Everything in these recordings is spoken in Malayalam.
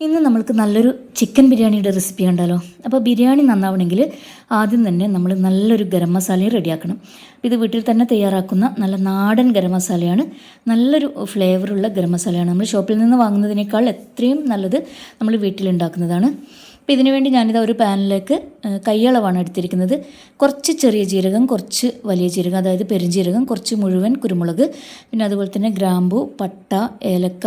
ഇന്ന് നമ്മൾക്ക് നല്ലൊരു ചിക്കൻ ബിരിയാണിയുടെ റെസിപ്പി കണ്ടാലോ? അപ്പോൾ ബിരിയാണി നന്നാവണമെങ്കിൽ ആദ്യം തന്നെ നമ്മൾ നല്ലൊരു ഗരം മസാലയും റെഡിയാക്കണം. ഇത് വീട്ടിൽ തന്നെ തയ്യാറാക്കുന്ന നല്ല നാടൻ ഗരം മസാലയാണ്. നല്ലൊരു ഫ്ലേവറുള്ള ഗരം മസാലയാണ്. നമ്മൾ ഷോപ്പിൽ നിന്ന് വാങ്ങുന്നതിനേക്കാൾ എത്രയും നല്ലത് നമ്മൾ വീട്ടിലുണ്ടാക്കുന്നതാണ് അപ്പോൾ ഇതിനുവേണ്ടി ഞാനിത് ഒരു പാനിലേക്ക് കൈയളവാണ് എടുത്തിരിക്കുന്നത്. കുറച്ച് ചെറിയ ജീരകം കുറച്ച് വലിയ ജീരകം അതായത് പെരുംജീരകം കുറച്ച് മുഴുവൻ കുരുമുളക് പിന്നെ അതുപോലെ തന്നെ ഗ്രാമ്പു പട്ട ഏലക്ക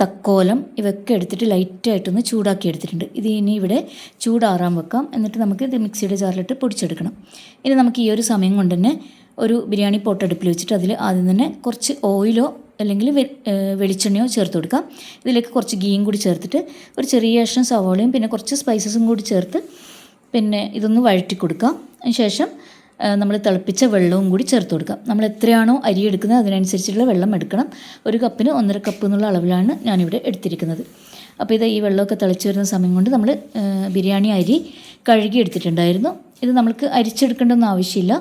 തക്കോലം ഇവയൊക്കെ എടുത്തിട്ട് ലൈറ്റായിട്ടൊന്ന് ചൂടാക്കി എടുത്തിട്ടുണ്ട്. ഇത് ഇനി ഇവിടെ ചൂടാറാൻ വെക്കാം. എന്നിട്ട് നമുക്ക് ഇത് മിക്സിയുടെ ജാറിലിട്ട് പൊടിച്ചെടുക്കണം. ഇനി നമുക്ക് ഈ ഒരു സമയം കൊണ്ട് തന്നെ ഒരു ബിരിയാണി പോട്ട് വെച്ചിട്ട് അതിൽ ആദ്യം തന്നെ കുറച്ച് ഓയിലോ അല്ലെങ്കിൽ വെളിച്ചെണ്ണയോ ചേർത്ത് കൊടുക്കാം. ഇതിലേക്ക് കുറച്ച് ഗീയും കൂടി ചേർത്തിട്ട് ഒരു ചെറിയ കഷ്ണം സവോളയും പിന്നെ കുറച്ച് സ്പൈസസും കൂടി ചേർത്ത് പിന്നെ ഇതൊന്ന് വഴറ്റി കൊടുക്കാം. അതിന് ശേഷം നമ്മൾ തിളപ്പിച്ച വെള്ളവും കൂടി ചേർത്ത് കൊടുക്കാം നമ്മൾ എത്രയാണോ അരി എടുക്കുന്നത് അതിനനുസരിച്ചുള്ള വെള്ളം എടുക്കണം. ഒരു കപ്പിന് ഒന്നര കപ്പ് എന്നുള്ള അളവിലാണ് ഞാനിവിടെ എടുത്തിരിക്കുന്നത്. അപ്പോൾ ഇത് ഈ വെള്ളമൊക്കെ തിളച്ച് വരുന്ന സമയം കൊണ്ട് നമ്മൾ ബിരിയാണി അരി കഴുകി എടുത്തിട്ടുണ്ടായിരുന്നു. ഇത് നമ്മൾക്ക് അരിച്ചെടുക്കേണ്ടൊന്നും ആവശ്യമില്ല.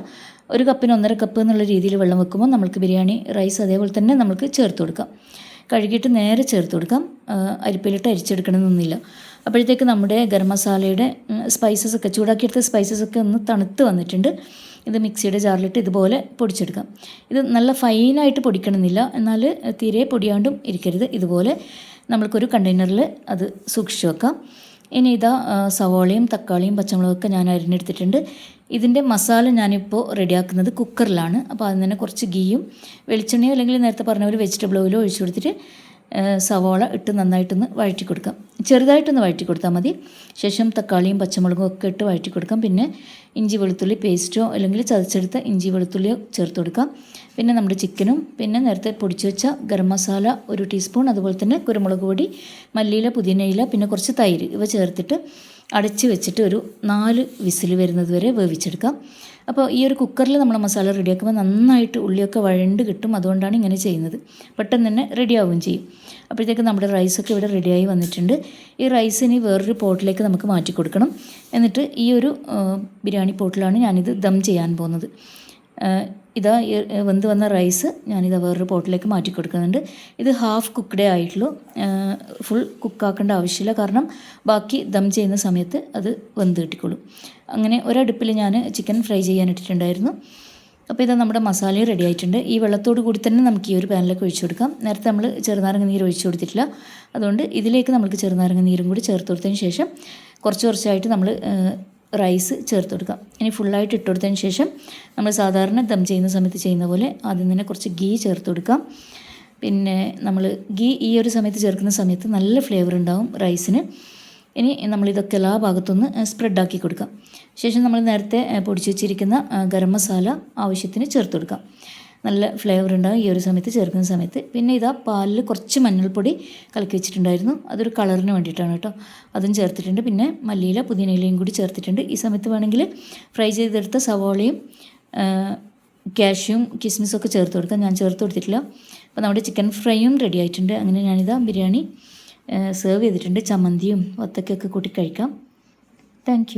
ഒരു കപ്പിന് ഒന്നര കപ്പ് എന്നുള്ള രീതിയിൽ വെള്ളം വെക്കുമ്പോൾ നമുക്ക് ബിരിയാണി റൈസ് അതേപോലെ തന്നെ നമുക്ക് ചേർത്ത് കൊടുക്കാം. കഴുകിയിട്ട് നേരെ ചേർത്ത് കൊടുക്കാം. അരിപ്പിലിട്ട് അരിച്ചെടുക്കണമെന്നൊന്നുമില്ല. അപ്പോഴത്തേക്ക് നമ്മുടെ ഗരം മസാലയുടെ സ്പൈസസ് ഒക്കെ ചൂടാക്കിയെടുത്ത സ്പൈസസ് ഒക്കെ ഒന്ന് തണുത്ത് വന്നിട്ടുണ്ട്. ഇത് മിക്സിയുടെ ജാറിലിട്ട് ഇതുപോലെ പൊടിച്ചെടുക്കാം. ഇത് നല്ല ഫൈനായിട്ട് പൊടിക്കണമെന്നില്ല. എന്നാൽ തീരെ പൊടിയാണ്ടും ഇരിക്കരുത്. ഇതുപോലെ നമ്മൾക്കൊരു കണ്ടെയ്നറിൽ അത് സൂക്ഷിച്ചു വെക്കാം. ഇനി ഇതാ സവാളയും തക്കാളിയും പച്ചമുളകൊക്കെ ഞാൻ അരിഞ്ഞെടുത്തിട്ടുണ്ട്. ഇതിന്റെ മസാല ഞാനിപ്പോൾ റെഡിയാക്കുന്നത് കുക്കറിലാണ്. അപ്പോൾ അതിന് തന്നെ കുറച്ച് ഗീയും വെളിച്ചെണ്ണയോ അല്ലെങ്കിൽ നേരത്തെ പറഞ്ഞ ഒരു വെജിറ്റബിൾ ഓയിലോ ഒഴിച്ചു കൊടുത്തിട്ട് സവോള ഇട്ട് നന്നായിട്ടൊന്ന് വഴറ്റി കൊടുക്കാം ചെറുതായിട്ടൊന്ന് വഴറ്റി കൊടുത്താൽ മതി. ശേഷം തക്കാളിയും പച്ചമുളകും ഒക്കെ ഇട്ട് വഴറ്റി കൊടുക്കാം പിന്നെ ഇഞ്ചി വെളുത്തുള്ളി പേസ്റ്റോ അല്ലെങ്കിൽ ചതച്ചെടുത്ത ഇഞ്ചി വെളുത്തുള്ളിയോ ചേർത്ത് കൊടുക്കാം. പിന്നെ നമ്മുടെ ചിക്കനും പിന്നെ നേരത്തെ പൊടിച്ചു വെച്ച ഗരം മസാല ഒരു ടീസ്പൂൺ അതുപോലെ തന്നെ കുരുമുളക് പൊടി മല്ലിയില പുതിനയില പിന്നെ കുറച്ച് തൈര് ഇവ ചേർത്തിട്ട് അടച്ച് വെച്ചിട്ട് ഒരു നാല് വിസിൽ വരുന്നത് വരെ വേവിച്ചെടുക്കാം. അപ്പോൾ ഈ ഒരു കുക്കറിൽ നമ്മൾ മസാല റെഡിയാക്കുമ്പോൾ നന്നായിട്ട് ഉള്ളിയൊക്കെ വഴണ്ട് കിട്ടും. അതുകൊണ്ടാണ് ഇങ്ങനെ ചെയ്യുന്നത്. പെട്ടെന്ന് തന്നെ റെഡിയാവുകയും ചെയ്യും. അപ്പോഴത്തേക്ക് നമ്മുടെ റൈസൊക്കെ ഇവിടെ റെഡിയായി വന്നിട്ടുണ്ട്. ഈ റൈസ് ഇനി വേറൊരു പോട്ടിലേക്ക് നമുക്ക് മാറ്റി കൊടുക്കണം. എന്നിട്ട് ഈ ഒരു ബിരിയാണി പോട്ടിലാണ് ഞാനിത് ദം ചെയ്യാൻ പോകുന്നത്. ഇതാ വെന്ത് വന്ന റൈസ് ഞാനിതാ വേറൊരു പോട്ടിലേക്ക് മാറ്റി കൊടുക്കുന്നുണ്ട് ഇത് ഹാഫ് കുക്ക്ഡേ ആയിട്ടുള്ളൂ. ഫുൾ കുക്കാക്കേണ്ട ആവശ്യമില്ല. കാരണം ബാക്കി ദം ചെയ്യുന്ന സമയത്ത് അത് വെന്ത് കിട്ടിക്കോളും. അങ്ങനെ ഒരടുപ്പിൽ ഞാൻ ചിക്കൻ ഫ്രൈ ചെയ്യാൻ ഇട്ടിട്ടുണ്ടായിരുന്നു. അപ്പോൾ ഇത് നമ്മുടെ മസാലയും റെഡി ആയിട്ടുണ്ട്. ഈ വെള്ളത്തോട് കൂടി തന്നെ നമുക്ക് ഈ ഒരു പാനിലേക്ക് ഒഴിച്ചു കൊടുക്കാം. നേരത്തെ നമ്മൾ ചെറുനാരങ്ങ നീര് ഒഴിച്ചു കൊടുത്തിട്ടില്ല. അതുകൊണ്ട് ഇതിലേക്ക് നമുക്ക് ചെറുനാരങ്ങ നീരും കൂടി ചേർത്ത് കൊടുത്തതിന് ശേഷം കുറച്ച് കുറച്ചായിട്ട് നമ്മൾ റൈസ് ചേർത്ത് കൊടുക്കാം ഇനി ഫുള്ളായിട്ട് ഇട്ട് കൊടുത്തതിന് ശേഷം നമ്മൾ സാധാരണ ദം ചെയ്യുന്ന സമയത്ത് ചെയ്യുന്ന പോലെ ആദ്യം തന്നെ കുറച്ച് ഗീ ചേർത്ത് കൊടുക്കാം പിന്നെ നമ്മൾ ഗീ ഈ ഒരു സമയത്ത് ചേർക്കുന്ന സമയത്ത് നല്ല ഫ്ലേവർ ഉണ്ടാവും റൈസിന് ഇനി നമ്മളിതൊക്കെ എല്ലാ ഭാഗത്തുനിന്ന് സ്പ്രെഡാക്കി കൊടുക്കാം ശേഷം നമ്മൾ നേരത്തെ പൊടിച്ചു വെച്ചിരിക്കുന്ന ഗരം മസാല ആവശ്യത്തിന് ചേർത്ത് കൊടുക്കാം നല്ല ഫ്ലേവർ ഉണ്ടാകും ഈ ഒരു സമയത്ത് ചേർക്കുന്ന സമയത്ത്. പിന്നെ ഇതാ പാലിൽ കുറച്ച് മഞ്ഞൾപ്പൊടി കലക്കി വെച്ചിട്ടുണ്ടായിരുന്നു. അതൊരു കളറിന് വേണ്ടിയിട്ടാണ് കേട്ടോ. അതും ചേർത്തിട്ടുണ്ട്. പിന്നെ മല്ലിയില പുതിനയിലയും കൂടി ചേർത്തിട്ടുണ്ട്. ഈ സമയത്ത് വേണമെങ്കിൽ ഫ്രൈ ചെയ്തെടുത്ത സവോളയും ക്യാഷ്യും കാഷ്യൂം കിസ്മിസും ഒക്കെ ചേർത്ത് കൊടുക്കാം. ഞാൻ ചേർത്ത് കൊടുത്തിട്ടില്ല. അപ്പോൾ നമ്മുടെ ചിക്കൻ ഫ്രൈയും റെഡി ആയിട്ടുണ്ട്. അങ്ങനെ ഞാനിതാ ബിരിയാണി സെർവ് ചെയ്തിട്ടുണ്ട്. ചമ്മന്തിയും ഒത്തക്കൊക്കെ കൂട്ടി കഴിക്കാം. താങ്ക്